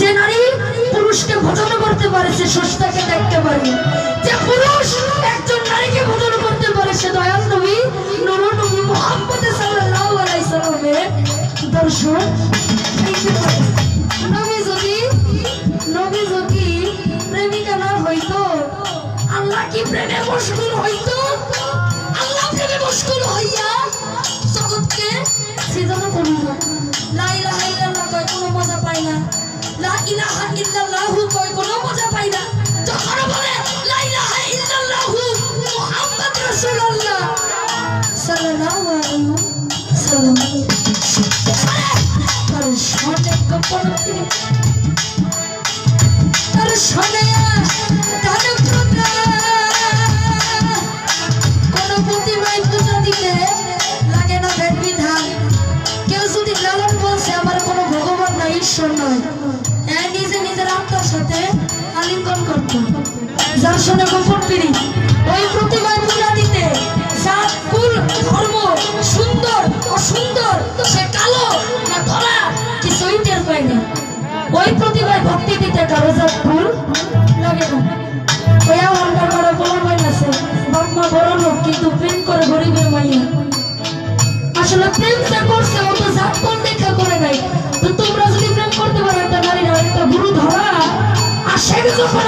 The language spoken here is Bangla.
যে নারী পুরুষকে ভোজন করতে পারে, সে সস্তাকে দেখতে পারে। যে পুরুষ একজন নারীকে ভোজন করতে পারে, সে নবী দর্শন যদি যদি প্রেমিকা না হইতো, আল্লাহ কি প্রেমে মশগুল হইতো? সঙ্গে গোপন পিড়ি ওই প্রতিমায় পূজা দিতে জাত কুল ধর্ম সুন্দর, অসুন্দর সে কালো না ধরা কিছুই টের পায় না। ওই প্রতিভায় ভক্তি দিতে কারও জাত কুল লাগে না। প্রেম করে আসলে প্রেম করছে, ও তো জাত কোন দেখা করে তোমরা যদি প্রেম করতে পারো, একটা নারী একটা গুরু ধরা, আর সে যখন